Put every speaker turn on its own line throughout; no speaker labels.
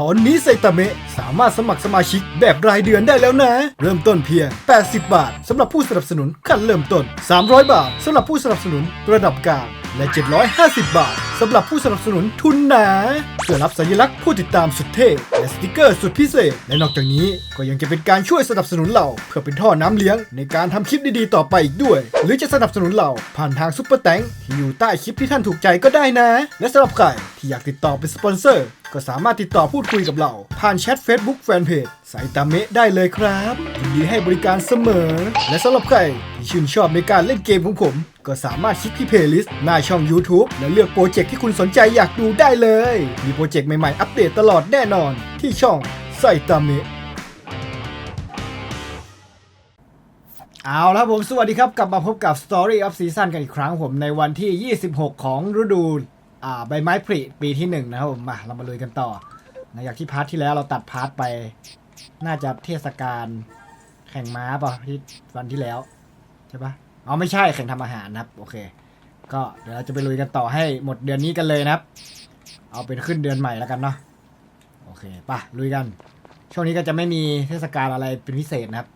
ตอนนี้ไซตามะสามารถสมัครสมาชิกแบบรายเดือนได้แล้วนะ เริ่มต้นเพียง 80 บาทสำหรับผู้สนับสนุนขั้นเริ่มต้น 300 บาทสำหรับผู้สนับสนุนระดับกลางและ 750 บาทสำหรับผู้สนับสนุนทุนหนาเพื่อรับสัญลักษณ์ผู้ติดตามสุดเท่และสติกเกอร์สุดพิเศษ และนอกจากนี้ก็ยังจะเป็นการช่วยสนับสนุนเราเพื่อเป็นท่อน้ำเลี้ยงในการทำคลิปดีๆต่อไปอีกด้วย หรือจะสนับสนุนเราผ่านทางซุปเปอร์แตงที่อยู่ใต้คลิปที่ท่านถูกใจก็ได้นะ และสำหรับใครที่อยากติดต่อเป็นสปอนเซอร์ ก็สามารถติดต่อพูดคุยกับเรา ผ่านแชท Facebook Fanpage สายตาเมะได้เลยครับยินดีให้บริการเสมอ และสำหรับใครที่ชื่นชอบในการเล่นเกมของผม ก็สามารถคลิกที่เพลย์ลิสต์หน้าช่อง YouTube และเลือกโปรเจกต์ที่คุณสนใจอยากดูได้เลย มีโปรเจกต์ใหม่ๆ อัปเดตตลอดแน่นอนที่ช่องไซตามะเอาละผมสวัสดีครับ กลับมาพบกับ Story of Season กันอีกครั้งผมในวันที่ 26 ของฤดูใบไม้ผลิปีที่ 1 นะครับผมมาเรามาลุยกันต่อหลังจากที่พาร์ทที่แล้วเราตัดพาร์ทไป น่าจะเทศกาลแข่งม้าป่ะที่วันที่แล้ว ใช่ปะอ๋อไม่ใช่แข่งทำอาหารนะครับ โอเค ก็เดี๋ยวเราจะไปลุยกันต่อให้หมดเดือนนี้กันเลยนะครับ เอาเป็นขึ้นเดือนใหม่แล้วกันเนาะโอเคป่ะลุยกัน ช่วงนี้ก็จะไม่มีเทศกาลอะไรเป็นพิเศษนะครับ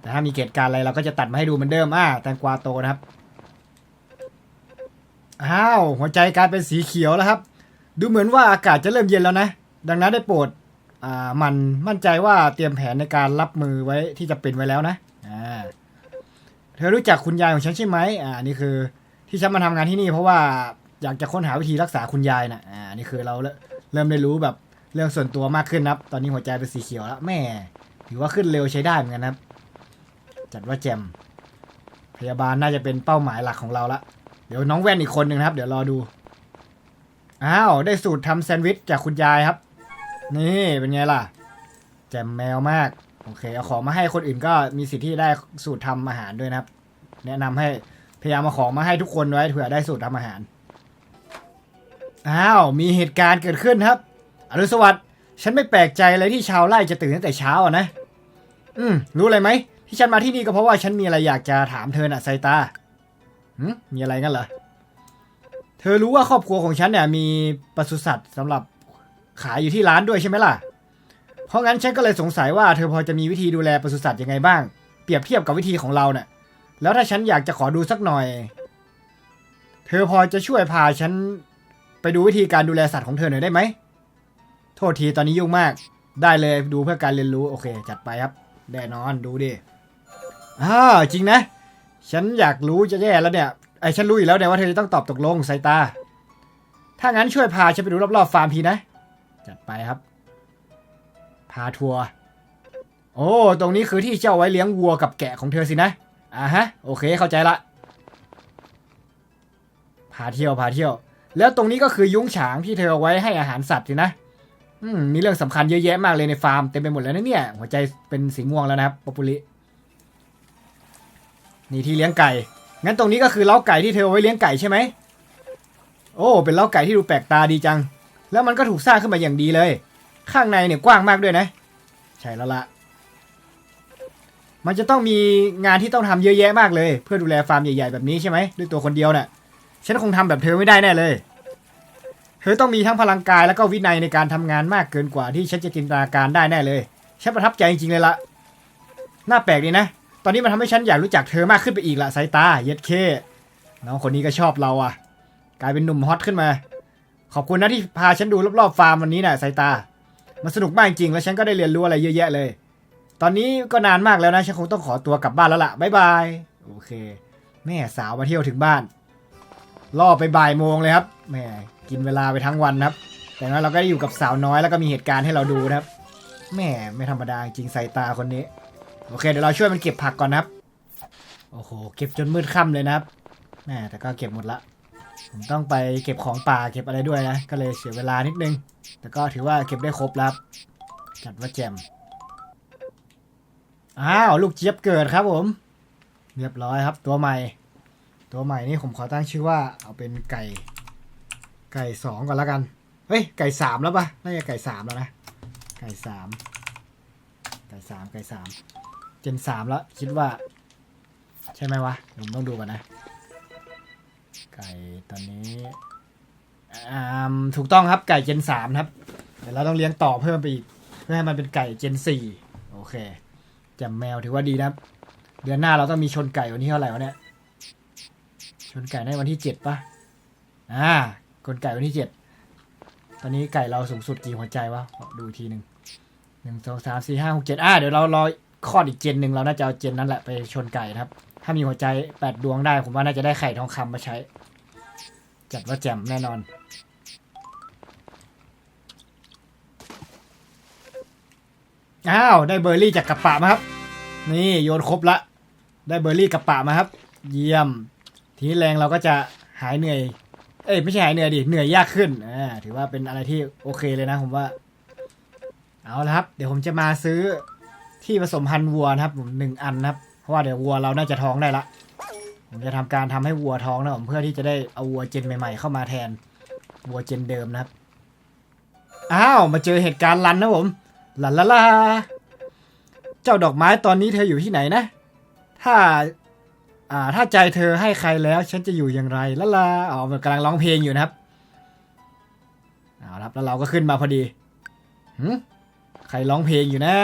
แต่ถ้ามีเหตุการณ์อะไรเราก็จะตัดมาให้ดูเหมือนเดิมอ่าแตงกวาโตนะครับอ้าวหัวใจกลายเป็นสีเขียวแล้วครับ ดูเหมือนว่าอากาศจะเริ่มเย็นแล้วนะ ดังนั้นได้โปรดอ่ามันมั่นใจว่าเตรียมแผนในการรับมือไว้ที่จะเป็นไว้แล้วนะ เธอรู้จักคุณยายของฉันใช่ไหมอ่านี่คือ ที่ฉันมาทำงานที่นี่ เพราะว่าอยากจะค้นหาวิธีรักษาคุณยายนะอ่านี่คือเราเริ่มได้รู้แบบเรื่องส่วนตัวมากขึ้นนะครับ ตอนนี้หัวใจเป็นสีเขียวแล้วแม่ถือว่าขึ้นเร็วใช้ได้เหมือนกันนะครับจัดว่าแจมพยาบาลน่าจะเป็นเป้าหมายหลักของเราละเดี๋ยวน้องแว่นอีกคนหนึ่งนะครับ เดี๋ยวรอดูอ้าวได้สูตรทำแซนด์วิชจากคุณยายครับ นี่เป็นไงล่ะ แจมแมวมาก โอเคเอาของมาให้คนอื่นก็มีสิทธิ์ที่ได้สูตรทำอาหารด้วยนะครับ แนะนำให้พยายามเอาของมาให้ทุกคนไว้เผื่อได้สูตรทำอาหารอ้าวมีเหตุการณ์เกิดขึ้นครับอรุณสวัสดิ์ฉันไม่แปลกใจเลยที่ชาวไร่จะตื่นตั้งแต่เช้าอะนะ อืม รู้อะไรไหมที่ฉันมาที่นี่ก็เพราะว่าฉันมีอะไรอยากจะถามเธอน่ะไซตาหืมมีอะไรกันเหรอ เธอรู้ว่าครอบครัวของฉันเนี่ยมีปศุสัตว์สำหรับขายอยู่ที่ร้านด้วยใช่ไหมล่ะ เพราะงั้นฉันก็เลยสงสัยว่าเธอพอจะมีวิธีดูแลปศุสัตว์ยังไงบ้าง เปรียบเทียบกับวิธีของเราเนี่ยแล้วถ้าฉันอยากจะขอดูสักหน่อย เธอพอจะช่วยพาฉันไปดูวิธีการดูแลสัตว์ของเธอหน่อยได้ไหม โทษทีตอนนี้ยุ่งมาก ได้เลยดูเพื่อการเรียนรู้โอเค จัดไปครับแน่นอนดูดิอ้าจริงนะ ฉันอยากรู้จะแย่แล้วเนี่ยไอ้ฉันรู้อยู่แล้วเนี่ยว่าเธอจะต้องตอบตกลงสายตา ถ้างั้นช่วยพาฉันไปดูรอบๆฟาร์มทีนะ จัดไปครับ พาทัวร์ โอ้ ตรงนี้คือที่เจ้าไว้เลี้ยงวัวกับแกะของเธอสินะ อ่าฮะ โอเค เข้าใจละ พาเที่ยว พาเที่ยว แล้วตรงนี้ก็คือยุ้งฉางที่เธอเอาไว้ให้อาหารสัตว์สินะ อืม มีเรื่องสำคัญเยอะแยะมากเลยในฟาร์มเต็มไปหมดแล้วนะเนี่ย หัวใจเป็นสีม่วงแล้วนะครับปปุรินี่ที่เลี้ยงไก่ งั้นตรงนี้ก็คือเล้าไก่ที่เธอเอาไว้เลี้ยงไก่ใช่ไหม โอ้ เป็นเล้าไก่ที่ดูแปลกตาดีจัง แล้วมันก็ถูกสร้างขึ้นมาอย่างดีเลย ข้างในเนี่ยกว้างมากด้วยนะ ใช่แล้วละมันจะต้องมีงานที่ต้องทำเยอะแยะมากเลย เพื่อดูแลฟาร์มใหญ่ๆแบบนี้ใช่ไหมด้วยตัวคนเดียวน่ะฉันคงทำแบบเธอไม่ได้แน่เลย เธอต้องมีทั้งพลังกายแล้วก็วินัยในการทำงานมากเกินกว่าที่ฉันจะจินตนาการได้แน่เลย ฉันประทับใจจริงๆเลยละน่าแปลกดีนะ ตอนนี้มันทำให้ฉันอยากรู้จักเธอมากขึ้นไปอีกละสายตา เย็ดเค น้องคนนี้ก็ชอบเราอะกลายเป็นหนุ่มฮอตขึ้นมา ขอบคุณนะที่พาฉันดูรอบๆฟาร์มวันนี้นะ่ะสายตา มันสนุกมากจริงแล้วฉันก็ได้เรียนรู้อะไรเยอะแยะเลย ตอนนี้ก็นานมากแล้วนะฉันคงต้องขอตัวกลับบ้านแล้วล่ะบ๊ายบายโอเค แม่สาวมาเที่ยวถึงบ้าน ล่อไปบ่ายโมงเลยครับแม่กินเวลาไปทั้งวันครับ แต่นั้นเราก็ได้อยู่กับสาวน้อยแล้วก็มีเหตุการณ์ให้เราดูนะครับแม่ไม่ธรรมดาจริงสายตาคนนี้ โอเคเดี๋ยวเราช่วยมันเก็บผักก่อนนะครับ โอ้โห เก็บจนมืดค่ำเลยนะครับแม่แต่ก็เก็บหมดละ ผมต้องไปเก็บของป่าเก็บอะไรด้วยนะ ก็เลยเสียเวลานิดนึง แต่ก็ถือว่าเก็บได้ครบแล้วจับจัดว่าแจมอ้าวลูกเจี๊ยบเกิดครับผม เรียบร้อยครับ ตัวใหม่ ตัวใหม่นี่ผมขอตั้งชื่อว่า เอาเป็นไก่ ไก่สองก่อนแล้วกัน เฮ้ยไก่สามแล้วปะน่าจะไก่สามแล้วนะ ไก่สามไก่สามไก่สามเจนสามแล้วคิดว่า ใช่ไหมวะผมต้องดูก่อนนะ ไก่ตอนนี้อ่าถูกต้องครับไก่เจนสามครับเดี๋ยวเราต้องเลี้ยงต่อเพิ่มไปอีกเพื่อให้มันเป็นไก่เจนสี่โอเคแจำแมวถือว่าดีนะเดือนหน้าเราต้องมีชนไก่วันที่เท่าไหร่วะเนี่ยชนไก่ในวันที่เจ็ดปะอ่าคนไก่วันที่เจ็ดตอนนี้ไก่เราสูงสุดกี่หัวใจวะดูทีหนึ่งหนึ่งสองสามสี่ห้าหกเจ็ดอ่าเดี๋ยวเรารอคลอดอีกเจนหนึ่งเราน่าจะเอาเจนนั้นแหละไปชนไก่นะครับ ถ้ามีหัวใจแปดดวงได้ ผมว่าน่าจะได้ไข่ทองคำมาใช้ จัดว่าแจ่มแน่นอน อ้าว ได้เบอร์รี่จากกระปะมาครับ นี่โยนครบละ ได้เบอร์รี่กระปะมาครับ เยี่ยม ทีนี้แรงเราก็จะหายเหนื่อย เอ้ยไม่ใช่หายเหนื่อยดิ เหนื่อยยากขึ้น อ่า ถือว่าเป็นอะไรที่โอเคเลยนะผมว่า เอาละครับ เดี๋ยวผมจะมาซื้อที่ผสมพันธุ์วัวนะครับผมหนึ่งอันนะครับ เพราะว่าเดี๋ยววัวเราน่าจะท้องได้ละ ผมจะทำการทำให้วัวท้องนะผมเพื่อที่จะได้เอาวัวเจนใหม่ๆ เข้ามาแทนวัวเจนเดิมนะครับ อ้าว มาเจอเหตุการณ์รันนะผมลาลาลาเจ้าดอกไม้ตอนนี้เธออยู่ที่ไหนนะ ถ้า อ่า ถ้าใจเธอให้ใครแล้ว ฉันจะอยู่อย่างไรลาลาอ๋อมันกำลังร้องเพลงอยู่นะครับเอาครับแล้วเราก็ขึ้นมาพอดีหืมใครร้องเพลงอยู่นะ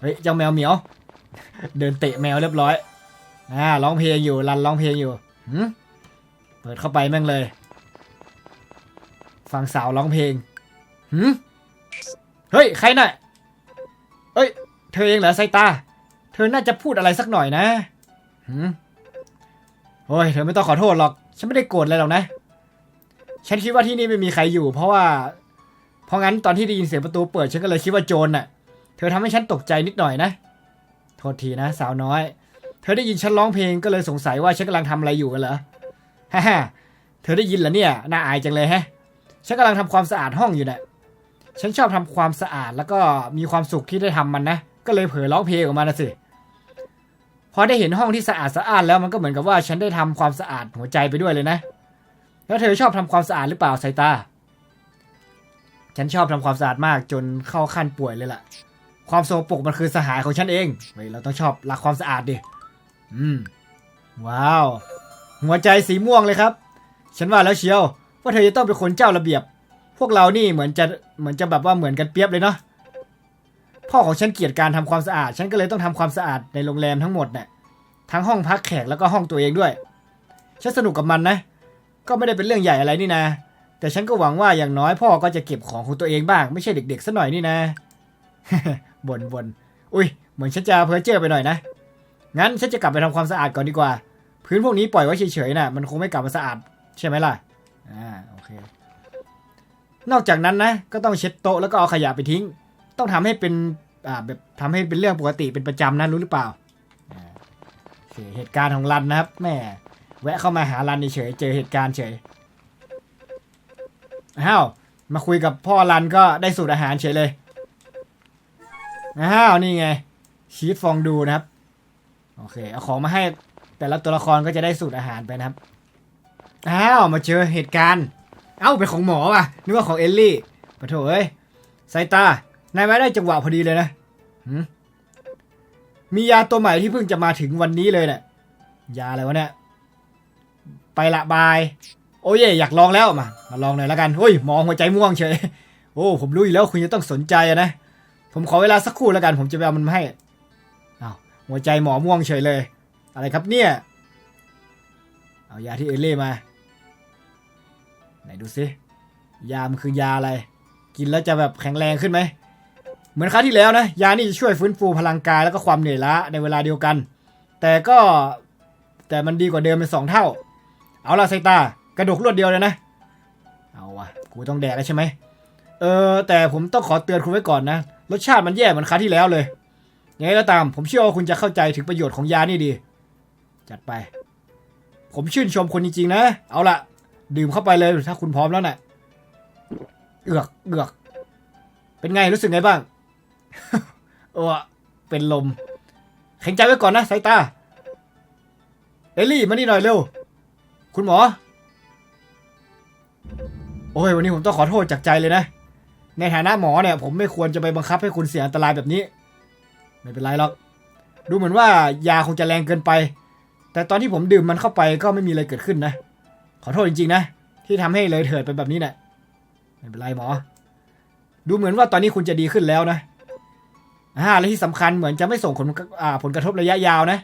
เฮ้ยเจ้าแมวเหมียว เดินเตะแมวเรียบร้อย อ่าร้องเพลงอยู่รันร้องเพลงอยู่หืมเปิดเข้าไปแม่งเลย ฟังสาวร้องเพลงหืมเฮ้ยใครน่ะเฮ้ย เธอเองเหรอไซตา เธอน่าจะพูดอะไรสักหน่อยนะหืมโอ้ยเธอไม่ต้องขอโทษหรอก ฉันไม่ได้โกรธอะไรหรอกนะ ฉันคิดว่าที่นี่ไม่มีใครอยู่ เพราะว่า เพราะงั้นตอนที่ได้ยินเสียงประตูเปิด ฉันก็เลยคิดว่าโจรน่ะ เธอทำให้ฉันตกใจนิดหน่อยนะ โทษทีนะ สาวน้อย ธอได้ยินฉันร้องเพลงก็เลยสงสัยว่าฉันกำลังทำอะไรอยู่กันเหรอฮ่าฮ่าเธอได้ยินเหรอเนี่ย น่าอายจังเลยแฮะ ฉันกำลังทำความสะอาดห้องอยู่น่ะฉันชอบทำความสะอาดแล้วก็มีความสุขที่ได้ทำมันนะ ก็เลยเผลอร้องเพลงออกมานะสิ พอได้เห็นห้องที่สะอาดสะอาดแล้วมันก็เหมือนกับว่าฉันได้ทำความสะอาดหัวใจไปด้วยเลยนะ แล้วเธอชอบทำความสะอาดหรือเปล่าสายตา ฉันชอบทำความสะอาดมากจนเข้าขั้นป่วยเลยล่ะ ความโสโปรกมันคือสหายของฉันเองเฮ้ยเราต้องชอบรักความสะอาดดิ อืม ว้าว หัวใจสีม่วงเลยครับ ฉันว่าแล้วเชียว ว่าเธอจะต้องเป็นคนเจ้าระเบียบ พวกเรานี่เหมือนจะเหมือนจะแบบว่าเหมือนกันเปียบเลยเนาะพ่อของฉันเกลียดการทำความสะอาด ฉันก็เลยต้องทำความสะอาดในโรงแรมทั้งหมดเนี่ยทั้งห้องพักแขกแล้วก็ห้องตัวเองด้วย ฉันสนุกกับมันนะ ก็ไม่ได้เป็นเรื่องใหญ่อะไรนี่นะ แต่ฉันก็หวังว่าอย่างน้อยพ่อก็จะเก็บของของตัวเองบ้าง ไม่ใช่เด็กๆซะหน่อยนี่นะบนบนอุ้ย เหมือนฉันจะเพ้อเจ้อไปหน่อยนะ งั้นฉันจะกลับไปทำความสะอาดก่อนดีกว่า พื้นพวกนี้ปล่อยไว้เฉยๆน่ะมันคงไม่กลับมาสะอาดใช่ไหมล่ะอ่าโอเคนอกจากนั้นนะก็ต้องเช็ดโต๊ะแล้วก็เอาขยะไปทิ้ง ต้องทำให้เป็นอ่าแบบทำให้เป็นเรื่องปกติเป็นประจำนะรู้หรือเปล่าโอเคเหตุการณ์ของรันนะครับแม่แวะเข้ามาหารันเฉยเจอเหตุการณ์เฉยอ้าวมาคุยกับพ่อรันก็ได้สูตรอาหารเฉยเลยอ้าวนี่ไงชีสฟองดูนะครับ โอเค เอาของมาให้แต่ละตัวละครก็จะได้สูตรอาหารไปนะครับ อ้าว มาเจอเหตุการณ์ เอ้า เป็นของหมอว่ะ นึกว่าของเอลลี่ปะโถเอ้ยสายตา นายมาได้จังหวะพอดีเลยนะมียาตัวใหม่ที่เพิ่งจะมาถึงวันนี้เลยเนี่ยยาอะไรวะเนี่ย ไปละบาย โอ้ยอยากลองแล้วมา มาลองหน่อยแล้วกันเฮ้ยหมอหัวใจม่วงเฉย โอ้ ผมรู้อยู่แล้วคุณจะต้องสนใจนะ ผมขอเวลาสักครู่แล้วกัน ผมจะไปเอามันมาให้ หัวใจหมอม่วงเฉยเลย อะไรครับเนี่ย เอายาที่เอเล่มา ไหนดูซิ ยามันคือยาอะไร กินแล้วจะแบบแข็งแรงขึ้นไหม เหมือนคราวที่แล้วนะ ยานี่จะช่วยฟื้นฟูพลังกายแล้วก็ความเหนื่อยล้าในเวลาเดียวกัน แต่ก็แต่มันดีกว่าเดิมเป็นสองเท่า เอาละไซตากระดกรวดเดียวเลยนะ เอาวะกูต้องแดกแล้วใช่ไหมเออแต่ผมต้องขอเตือนคุณไว้ก่อนนะ รสชาติมันแย่เหมือนคราที่แล้วเลย ยังไงก็ตาม ผมเชื่อว่าคุณจะเข้าใจถึงประโยชน์ของยานี่ดี จัดไป ผมชื่นชมคุณจริงๆนะ เอาละดื่มเข้าไปเลยถ้าคุณพร้อมแล้วนะ่ะเอือกเอือก เป็นไงรู้สึกไงบ้างเออเป็นลมแข็งใจไว้ก่อนนะสายตา เอลลี่มานี่หน่อยเร็ว คุณหมอ โอ้ยวันนี้ผมต้องขอโทษจากใจเลยนะ ในฐานะหมอเนี่ย ผมไม่ควรจะไปบังคับให้คุณเสี่ยงอันตรายแบบนี้ ไม่เป็นไรหรอก ดูเหมือนว่ายาคงจะแรงเกินไป แต่ตอนที่ผมดื่มมันเข้าไปก็ไม่มีอะไรเกิดขึ้นนะ ขอโทษจริงๆนะ ที่ทำให้เลยเถิดไปแบบนี้นะ่ะไม่เป็นไรหมอ ดูเหมือนว่าตอนนี้คุณจะดีขึ้นแล้วนะอ่าและที่สำคัญเหมือนจะไม่ส่งผลอ่าผลกระทบระยะยาวนะ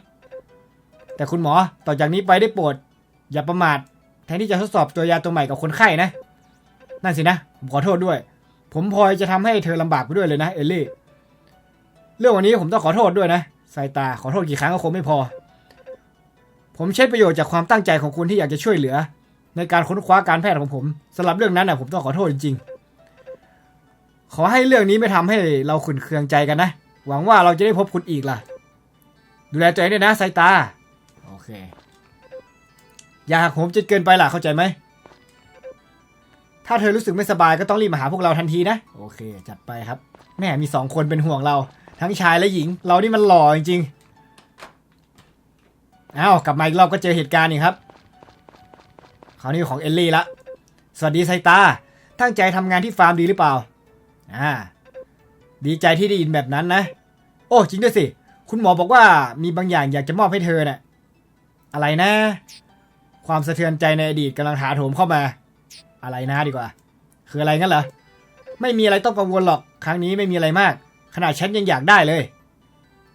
แต่คุณหมอต่อจากนี้ไปได้โปรดอย่าประมาทแทนที่จะทดสอบตัวยาตัวใหม่กับคนไข้นะ นั่นสินะ ผมขอโทษด้วย ผมพลอยจะทำให้เธอลำบากไปด้วยเลยนะ เอลลี่ เรื่องวันนี้ผมต้องขอโทษด้วยนะสายตาขอโทษกี่ครั้งก็คงไม่พอ ผมใช้ประโยชน์จากความตั้งใจของคุณที่อยากจะช่วยเหลือ ในการค้นคว้าการแพทย์ของผมสำหรับเรื่องนั้นนะผมต้องขอโทษจริง ๆ ขอให้เรื่องนี้ไม่ทำให้เราขุนเคืองใจกันนะ หวังว่าเราจะได้พบคุณอีกล่ะ ดูแลตัวเองด้วยนะสายตา โอเค อย่าหักโหมจนเกินไปล่ะเข้าใจไหม ถ้าเธอรู้สึกไม่สบายก็ต้องรีบมาหาพวกเราทันทีนะ โอเค จัดไปครับ แม่มีสองคนเป็นห่วงเรา ทั้งชายและหญิง เรานี่มันหล่อจริงๆอ้าวกลับมาอีกรอบก็เจอเหตุการณ์อีกครับคราวนี้ของเอลลี่ละ สวัสดีไซตา ตั้งใจทำงานที่ฟาร์มดีหรือเปล่า อ่า ดีใจที่ได้ยินแบบนั้นนะ โอ้จริงด้วยสิ คุณหมอบอกว่ามีบางอย่างอยากจะมอบให้เธอเน่ะ อะไรนะ ความสะเทือนใจในอดีตกำลังถาโถมเข้ามา อะไรนะดีกว่า คืออะไรงั้นเหรอ ไม่มีอะไรต้องกังวลหรอก ครั้งนี้ไม่มีอะไรมาก ขนาดฉันยังอยากได้เลย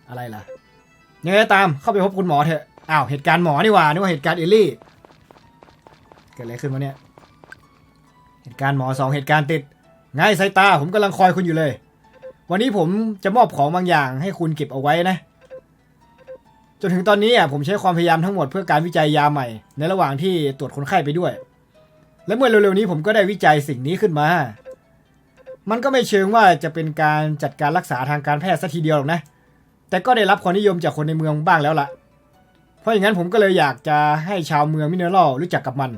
อะไรล่ะยังไงตามเข้าไปพบคุณหมอเถอะอ้าวเหตุการณ์หมอนี่หว่านึกว่าเหตุการณ์เอลลี่เกิดอะไรขึ้นวะเนี่ยเหตุการณ์หมอสองเหตุการณ์ติดไงสายตาผมกำลังคอยคุณอยู่เลย วันนี้ผมจะมอบของบางอย่างให้คุณเก็บเอาไว้นะ จนถึงตอนนี้อะผมใช้ความพยายามทั้งหมดเพื่อการวิจัยยาใหม่ ในระหว่างที่ตรวจคนไข้ไปด้วย และเมื่อเร็วๆนี้ผมก็ได้วิจัยสิ่งนี้ขึ้นมา มันก็ไม่เชิงว่าจะเป็นการจัดการรักษาทางการแพทย์สัทีเดียวหรอกนะ แต่ก็ได้รับความนิยมจากคนในเมืองบ้างแล้วล่ะ เพราะอย่างนั้นผมก็เลยอยากจะให้ชาวเมืองมิเนอรัลรู้จักกับมัน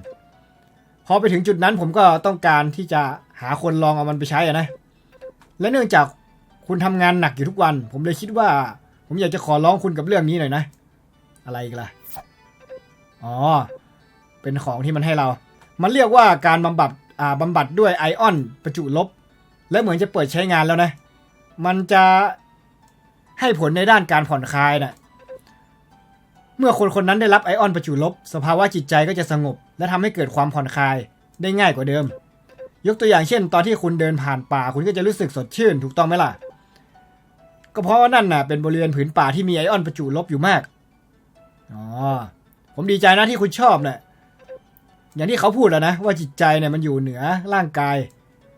พอไปถึงจุดนั้นผมก็ต้องการที่จะหาคนลองเอามันไปใช้อะนะ และเนื่องจากคุณทำงานหนักอยู่ทุกวัน ผมเลยคิดว่า ผมอยากจะขอร้องคุณกับเรื่องนี้หน่อยนะ อะไรอีกล่ะ อ๋อ เป็นของที่มันให้เรา มันเรียกว่าการบำบัดอ่าบำบัดด้วยไอออน ประจุลบ และเหมือนจะเปิดใช้งานแล้วนะ มันจะให้ผลในด้านการผ่อนคลายนะ่ะเมื่อคนคนนั้นได้รับไอออนประจุลบ สภาวะจิตใจก็จะสงบ และทำให้เกิดความผ่อนคลายได้ง่ายกว่าเดิม ยกตัวอย่างเช่น ตอนที่คุณเดินผ่านป่าคุณก็จะรู้สึกสดชื่นถูกต้องไหมล่ะ ก็เพราะว่านั่นน่ะเป็นบริเวณผืนป่าที่มีไอออนประจุลบอยู่มากอ๋อผมดีใจนะที่คุณชอบนะ่ะอย่างที่เขาพูดแล้วนะว่าจิตใจเนี่ยมันอยู่เหนือร่างกาย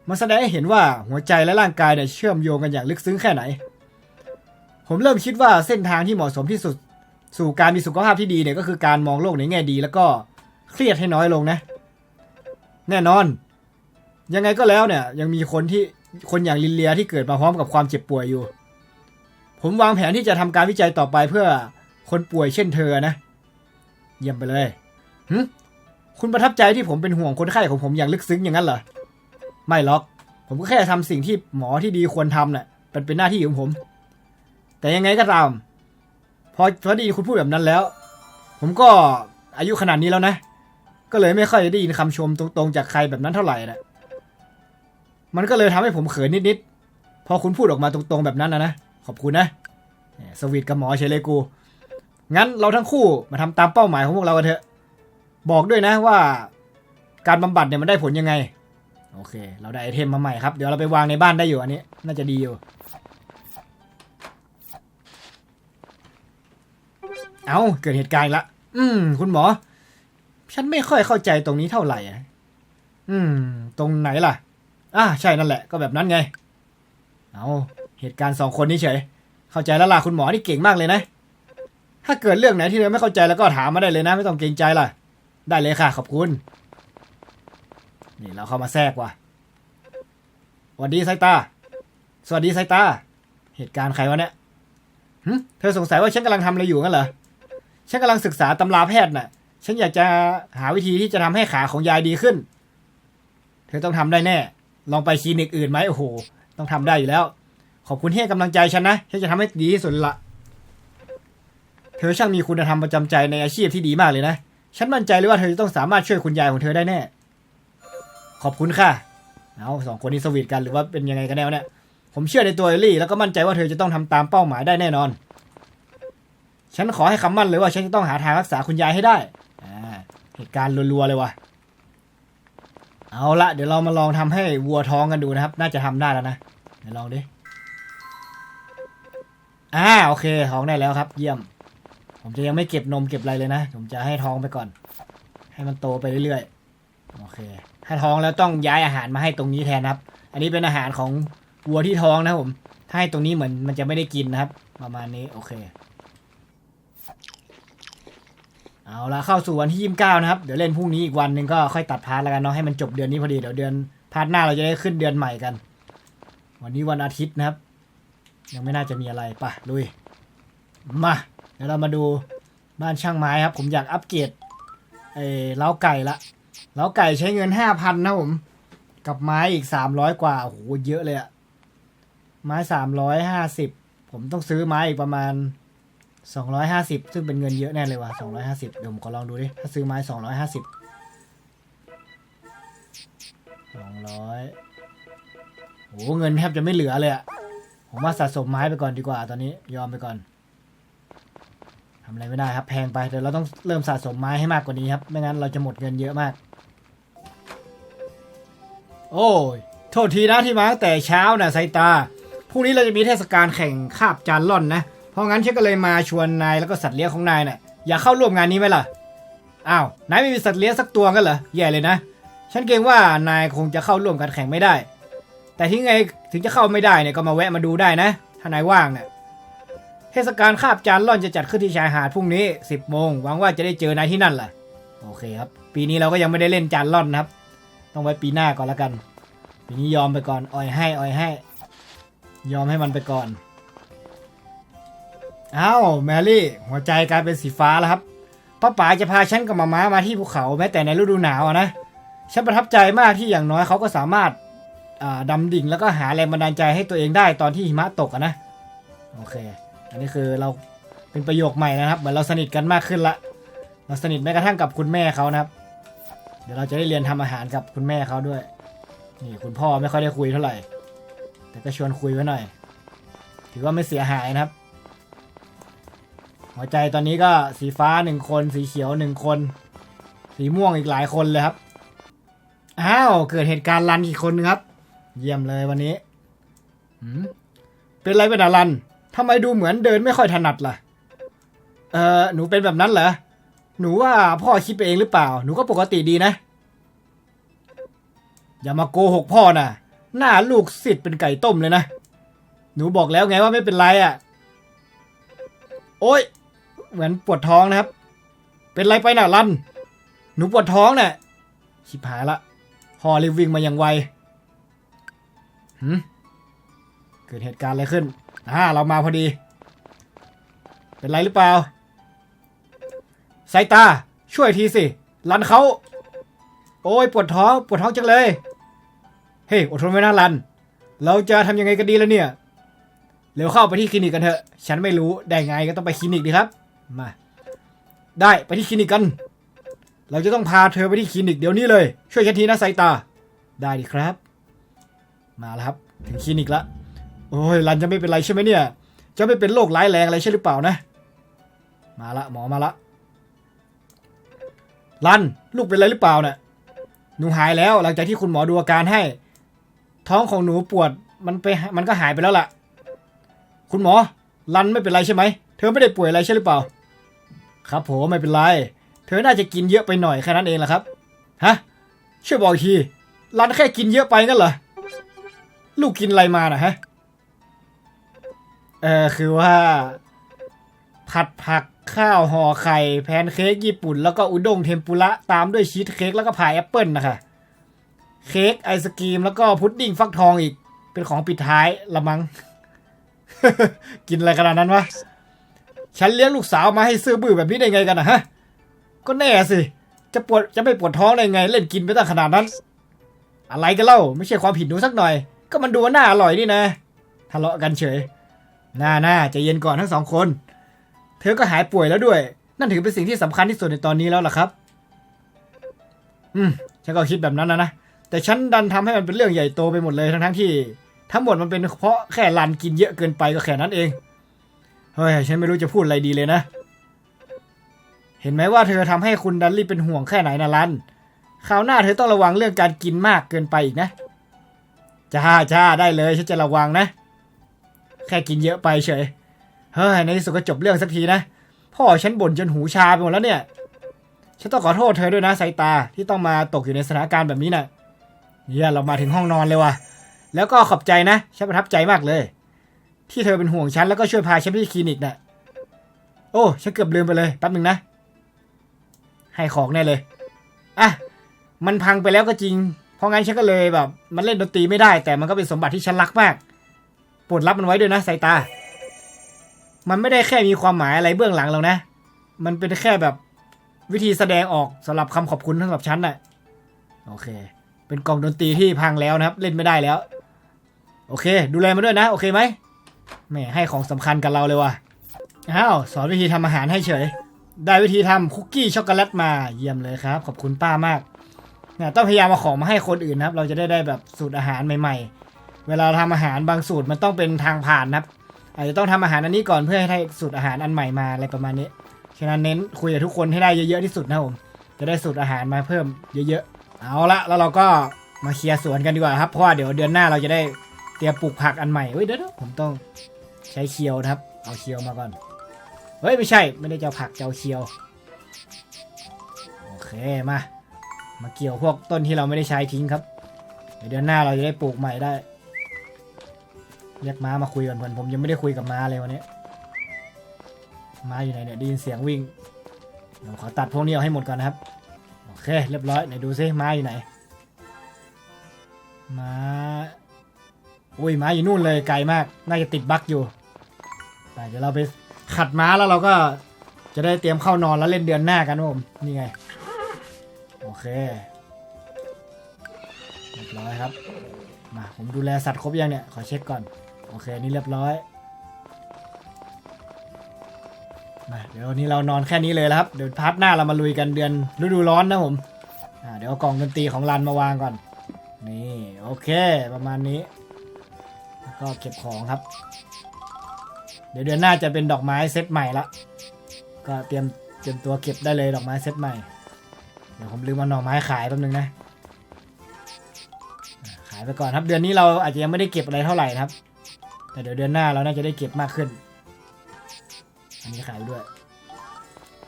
มันแสดงให้เห็นว่าหัวใจและร่างกายเนี่ยเชื่อมโยงกันอย่างลึกซึ้งแค่ไหน ผมเริ่มคิดว่าเส้นทางที่เหมาะสมที่สุด สู่การมีสุขภาพที่ดีเนี่ยก็คือการมองโลกในแง่ดี แล้วก็เครียดให้น้อยลงนะ แน่นอน ยังไงก็แล้วเนี่ย ยังมีคนที่คนอย่างลินเลียที่เกิดมาพร้อมกับความเจ็บป่วยอยู่ ผมวางแผนที่จะทำการวิจัยต่อไปเพื่อคนป่วยเช่นเธอนะ เยี่ยมไปเลยหึคุณประทับใจที่ผมเป็นห่วงคนไข้ของผมอย่างลึกซึ้งอย่างนั้นเหรอ ไม่หรอก ผมก็แค่ทำสิ่งที่หมอที่ดีควรทำแหละเป็นเป็นหน้าที่ของผม แต่ยังไงก็ตาม พอพอได้ยินคุณพูดแบบนั้นแล้ว ผมก็อายุขนาดนี้แล้วนะ ก็เลยไม่ค่อยได้ยินคำชมตรงๆจากใครแบบนั้นเท่าไหร่นะมันก็เลยทำให้ผมเขินนิดๆ พอคุณพูดออกมาตรงๆแบบนั้นนะนะ ขอบคุณนะ สวีทกับหมอเฉยเลกู งั้นเราทั้งคู่มาทำตามเป้าหมายของพวกเรากันเถอะ บอกด้วยนะว่า การบำบัดเนี่ยมันได้ผลยังไง โอเค เราได้ไอเทมมาใหม่ครับ เดี๋ยวเราไปวางในบ้านได้อยู่อันนี้ น่าจะดีอยู่ เอาเกิดเหตุการณ์ละ อืม คุณหมอ ฉันไม่ค่อยเข้าใจตรงนี้เท่าไหร่อะอืม ตรงไหนล่ะ อ่าใช่นั่นแหละ ก็แบบนั้นไง เอาเหตุการณ์สองคนนี้เฉย เข้าใจแล้วล่ะคุณหมอนี่เก่งมากเลยนะ ถ้าเกิดเรื่องไหนที่เราไม่เข้าใจแล้วก็ถามมาได้เลยนะ ไม่ต้องเกรงใจล่ะ ได้เลยค่ะ ขอบคุณ นี่เราเข้ามาแทรกว่ะสวัสดีไซตา สวัสดีไซตา เหตุการณ์ใครวะเนี่ยเธอสงสัยว่าฉันกำลังทำอะไรอยู่งั้นเหรอ ฉันกำลังศึกษาตำราแพทย์น่ะ ฉันอยากจะหาวิธีที่จะทำให้ขาของยายดีขึ้น เธอต้องทำได้แน่ ลองไปคลินิกอื่นไหมโอ้โห ต้องทำได้อยู่แล้ว ขอบคุณที่ให้กำลังใจฉันนะ ฉันจะทำให้ดีที่สุดละเธอช่างมีคุณธรรมประจำใจในอาชีพที่ดีมากเลยนะ ฉันมั่นใจเลยว่าเธอจะต้องสามารถช่วยคุณยายของเธอได้แน่ ขอบคุณค่ะ เอาสองคนนี้สวีทกันหรือว่าเป็นยังไงกันแน่วเนี่ย ผมเชื่อในตัวเอลลี่แล้วก็มั่นใจว่าเธอจะต้องทำตามเป้าหมายได้แน่นอน ฉันขอให้คำมั่นเลยว่าฉันจะต้องหาทางรักษาคุณยายให้ได้อ่าเหตุการณ์รัวๆเลยว่ะ เอาละเดี๋ยวเรามาลองทำให้วัวท้องกันดูนะครับ น่าจะทำได้แล้วนะเดี๋ยวลองดิ อ่าโอเคท้องได้แล้วครับ เยี่ยม ผมจะยังไม่เก็บนมเก็บอะไรเลยนะ ผมจะให้ท้องไปก่อน ให้มันโตไปเรื่อยๆ โอเค ถ้าท้องแล้วต้องย้ายอาหารมาให้ตรงนี้แทนครับ อันนี้เป็นอาหารของวัวที่ท้องนะผม ถ้าให้ตรงนี้เหมือนมันจะไม่ได้กินนะครับ ประมาณนี้โอเค เอาละเข้าสู่วันที่ยี่สิบเก้านะครับ เดี๋ยวเล่นพรุ่งนี้อีกวันหนึ่งก็ค่อยตัดพาร์ทแล้วกันเนาะให้มันจบเดือนนี้พอดีเดี๋ยวเดือนพาร์ทหน้าเราจะได้ขึ้นเดือนใหม่กัน วันนี้วันอาทิตย์นะครับ ยังไม่น่าจะมีอะไรป่ะลุยมาเดี๋ยวเรามาดูบ้านช่างไม้ครับ ผมอยากอัปเกรดเอ้เล้าไก่ละ เล้าไก่ใช้เงินห้าพันนะผม กับไม้อีกสามร้อยกว่า โอ้โห เยอะเลยอะไม้สามร้อยห้าสิบ ผมต้องซื้อไม้อีกประมาณสองร้อยห้าสิบ ซึ่งเป็นเงินเยอะแน่เลยว่ะสองร้อยห้าสิบเดี๋ยวผมขอลองดูดิ ถ้าซื้อไม้สองร้อยห้าสิบสองร้อยโอ้เงินแทบจะไม่เหลือเลยอะผมว่าสะสมไม้ไปก่อนดีกว่าตอนนี้ ยอมไปก่อนำอะไรไม่ได้ครับ แพงไปเดี๋ยวเราต้องเริ่มสะสมไม้ให้มากกว่านี้ครับไม่งั้นเราจะหมดเงินเยอะมาก โอ้ยโทษทีนะที่มาตั้งแต่เช้านะไซตาพรุ่งนี้เราจะมีเทศกาลแข่งคาบจานล่อนนะ เพราะงั้นฉันก็เลยมาชวนนายแล้วก็สัตว์เลี้ยงของนายน่ะอยากเข้าร่วมงานนี้ไหมล่ะอ้าวนายไม่มีสัตว์เลี้ยงสักตัวกันเหรอแย่เลยนะ ฉันเกรงว่านายคงจะเข้าร่วมการแข่งไม่ได้ แต่ที่ไงถึงจะเข้าไม่ได้เนี่ยก็มาแวะมาดูได้นะ ถ้านายว่างเนี่ย เทศกาลคาบจานล่อนจะจัดขึ้นที่ชายหาดพรุ่งนี้ 10โมงหวังว่าจะได้เจอนายที่นั่นแหละโอเคครับ ปีนี้เราก็ยังไม่ได้เล่นจานล่อนนะครับ ต้องไว้ปีหน้าก่อนละกัน ปีนี้ยอมไปก่อนอ่อยให้อ่อยให้ ยอมให้มันไปก่อนอ้าวแมรี่ หัวใจกลายเป็นสีฟ้าแล้วครับป้าป๋าจะพาฉันกับมาม้ามาที่ภูเขาแม้แต่ในฤดูหนาวนะฉันประทับใจมากที่อย่างน้อยเขาก็สามารถาดำดิ่งแล้วก็หาแรงบันดาลใจให้ตัวเองได้ตอนที่หิมะตกนะโอเค อันนี้คือเราเป็นประโยคใหม่นะครับ เหมือนเราสนิทกันมากขึ้นละ เราสนิทแม้กระทั่งกับคุณแม่เขานะครับ เดี๋ยวเราจะได้เรียนทำอาหารกับคุณแม่เขาด้วย นี่คุณพ่อไม่ค่อยได้คุยเท่าไหร่ แต่ก็ชวนคุยไว้หน่อย ถือว่าไม่เสียหายนะครับ หัวใจตอนนี้ก็สีฟ้าหนึ่งคน สีเขียวหนึ่งคน สีม่วงอีกหลายคนเลยครับ อ้าวเกิดเหตุการณ์รันอีกคนนึงครับ เยี่ยมเลยวันนี้เป็นไรเป็นอะรัน ทำไมดูเหมือนเดินไม่ค่อยถนัดล่ะ เออหนูเป็นแบบนั้นเหรอ หนูว่าพ่อคิดไปเองหรือเปล่า หนูก็ปกติดีนะ อย่ามาโกหกพ่อนะหน้าลูกสิทธิ์เป็นไก่ต้มเลยนะ หนูบอกแล้วไงว่าไม่เป็นไรอะ่ะ โอ้ย เหมือนปวดท้องนะครับ เป็นไรไปน่ะรัน หนูปวดท้องน่ะชิบหายละพ่อรีวิ่งมาอย่างไวหืมเกิดเหตุการณ์อะไรขึ้น อ่าเรามาพอดี เป็นไรหรือเปล่าสายตา ช่วยทีสิรันเขาโอ้ยปวดท้องปวดท้องจังเลย เฮ้ยอดทนไว้นะรัน เราจะทำยังไงกันดีแล้วเนี่ยเร็วเข้าไปที่คลินิกกันเถอะ ฉันไม่รู้ได้ไงก็ต้องไปคลินิกดีครับ มา ได้ไปที่คลินิกกัน เราจะต้องพาเธอไปที่คลินิกเดี๋ยวนี้เลย ช่วยฉันทีนะสายตา ได้ดีครับ มาแล้วครับ ถึงคลินิกละ โอ้ยรันจะไม่เป็นไรใช่ไหมเนี่ย จะไม่เป็นโรคร้ายแรงอะไรใช่หรือเปล่านะ มาละหมอมาละรันลูกเป็นไรหรือเปล่าเนี่ยหนูหายแล้วหลังจากที่คุณหมอดูอาการให้ ท้องของหนูปวดมันไปมันก็หายไปแล้วล่ะ คุณหมอรันไม่เป็นไรใช่ไหมเธอไม่ได้ป่วยอะไรใช่หรือเปล่า ครับผมไม่เป็นไร เธอน่าจะกินเยอะไปหน่อยแค่นั้นเองแหละครับฮะช่วยบอกอีกทีรันแค่กินเยอะไปงั้นเหรอลูกกินอะไรมาน่ะฮะ เออคือว่า ผัดผักข้าวห่อไข่แพนเค้กญี่ปุ่น แล้วก็อุด้งเทมปุระตามด้วยชีสเค้กแล้วก็พายแอปเปิลนะคะ เค้กไอศกรีมแล้วก็พุดดิ้งฟักทองอีก เป็นของปิดท้ายละมังกินอะไรขนาดนั้นวะ ฉันเลี้ยงลูกสาวมาให้ซื้อบื้อแบบนี้ได้ไงกันนะฮะ ก็แน่สิ จะปวดจะไม่ปวดท้องได้ไง เล่นกินไปตั้งขนาดนั้น อะไรกันเล่า ไม่ใช่ความผิดหนูสักหน่อย ก็มันดูว่าน่าอร่อยนี่นะ ทะเลาะกันเฉย หน่าหน่าจะเย็นก่อนทั้งสองคน เธอก็หายป่วยแล้วด้วย นั่นถือเป็นสิ่งที่สำคัญที่สุดในตอนนี้แล้วล่ะครับ อืม ฉันก็คิดแบบนั้นนะนะ แต่ฉันดันทำให้มันเป็นเรื่องใหญ่โตไปหมดเลยทั้งทั้งที่ ทั้งหมดมันเป็นเพราะแค่รันกินเยอะเกินไปก็แค่นั้นเอง เฮ้ย ฉันไม่รู้จะพูดอะไรดีเลยนะ เห็นไหมว่าเธอทำให้คุณดันลี่เป็นห่วงแค่ไหนนะรัน คราวหน้าเธอต้องระวังเรื่องการกินมากเกินไปอีกนะ จ้าจ้าได้เลยฉันจะระวังนะ แค่กินเยอะไปเฉย เฮ้ยในที่สุดก็จบเรื่องสักทีนะ พ่อฉันบ่นจนหูชาไปหมดแล้วเนี่ย ฉันต้องขอโทษเธอด้วยนะสายตาที่ต้องมาตกอยู่ในสถานการณ์แบบนี้น่ะเนี่ยเรามาถึงห้องนอนเลยว่ะ แล้วก็ขอบใจนะ ฉันประทับใจมากเลย ที่เธอเป็นห่วงฉันแล้วก็ช่วยพาฉันไปที่คลินิกน่ะ โอ้ฉันเกือบลืมไปเลยแป๊บหนึ่งนะ ให้ของแน่เลย อะ มันพังไปแล้วก็จริง เพราะงั้นฉันก็เลยแบบ มันเล่นดนตรีไม่ได้ แต่มันก็เป็นสมบัติที่ฉันรักมาก ปรดรับมันไว้ด้วยนะสายตา มันไม่ได้แค่มีความหมายอะไรเบื้องหลังหรอกนะ มันเป็นแค่แบบวิธีแสดงออกสำหรับคำขอบคุณสำหรับฉันน่ะ โอเค เป็นกล่องดนตรีที่พังแล้วนะครับ เล่นไม่ได้แล้ว โอเค ดูแลมันด้วยนะ โอเคไหมแหม่ให้ของสำคัญกับเราเลยว่ะ อ้าว สอนวิธีทำอาหารให้เฉย ได้วิธีทำคุกกี้ช็อกโกแลตมา เยี่ยมเลยครับ ขอบคุณป้ามากเนี่ยต้องพยายามเอาของมาให้คนอื่นนะครับ เราจะได้ได้แบบสูตรอาหารใหม่ๆ เวลาทำอาหารบางสูตรมันต้องเป็นทางผ่านนะครับอาจจะต้องทำอาหารอันนี้ก่อนเพื่อให้ได้สูตรอาหารอันใหม่มาอะไรประมาณนี้ฉะนั้นเน้นคุยกับทุกคนให้ได้เยอะๆที่สุดนะผมจะได้สูตรอาหารมาเพิ่มเยอะๆ เอาละแล้วเราก็มาเคลียร์สวนกันดีกว่าครับเพราะว่าเดี๋ยวเดือนหน้าเราจะได้เตรียมปลูกผักอันใหม่เฮ้ยเดี๋ยวผมต้องใช้เคียวนะครับ เอาเคียวมาก่อนเฮ้ยไม่ใช่ไม่ได้จะผักจะเอาเคียวโอเคมา มาเกี่ยวพวกต้นที่เราไม่ได้ใช้ทิ้งครับเดี๋ยวเดือนหน้าเราจะได้ปลูกใหม่ได้ เรียกม้ามาคุยก่อนเพื่อนผมยังไม่ได้คุยกับม้าเลยวันนี้ม้าอยู่ไหนเนี่ยได้ยินเสียงวิ่งเดี๋ยวขอตัดพวกนี้เอาให้หมดก่อนนะครับโอเคเรียบร้อยไหนดูซิม้าอยู่ไหนม้าอุ้ยม้าอยู่นู่นเลยไกลมาก น่าจะติดบั๊กอยู่ไปเดี๋ยวเราไปขัดม้าแล้วเราก็จะได้เตรียมเข้านอนแล้วเล่นเดือนหน้ากันผมนี่ไงโอเคเรียบร้อยครับมาผมดูแลสัตว์ครบยังเนี่ยขอเช็คก่อน โอเค นี่เรียบร้อยมาเดี๋ยววันนี้เรานอนแค่นี้เลยแล้วครับ เดี๋ยวพาร์ทหน้าเรามาลุยกันเดือนฤดูร้อนนะผมอ่าเดี๋ยวเอากล่องดนตรีของรันมาวางก่อน นี่โอเคประมาณนี้ แล้วก็เก็บของครับ เดี๋ยวเดือนหน้าจะเป็นดอกไม้เซตใหม่ละก็เตรียมเตรียมตัวเก็บได้เลยดอกไม้เซตใหม่ เดี๋ยวผมลืมเอาหน่อไม้ขายแป๊บนึงนะขายไปก่อนครับ เดือนนี้เราอาจจะยังไม่ได้เก็บอะไรเท่าไหร่นะครับ แต่เดี๋ยวเดือนหน้าเราน่าจะได้เก็บมากขึ้น อันนี้ขายด้วย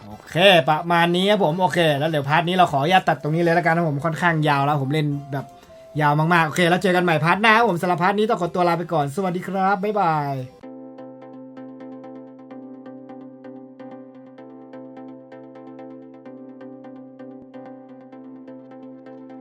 โอเคประมาณนี้ครับผมโอเค แล้วเดี๋ยวพาร์ทนี้เราขออนุญาตตัดตรงนี้เลยแล้วกันนะผมค่อนข้างยาวแล้วผมเล่นแบบยาวมากๆ โอเค แล้วเจอกันใหม่พาร์ทหน้าครับผมสำหรับพาร์ทนี้ต้องขอตัวลาไปก่อน สวัสดีครับ บ๊ายบาย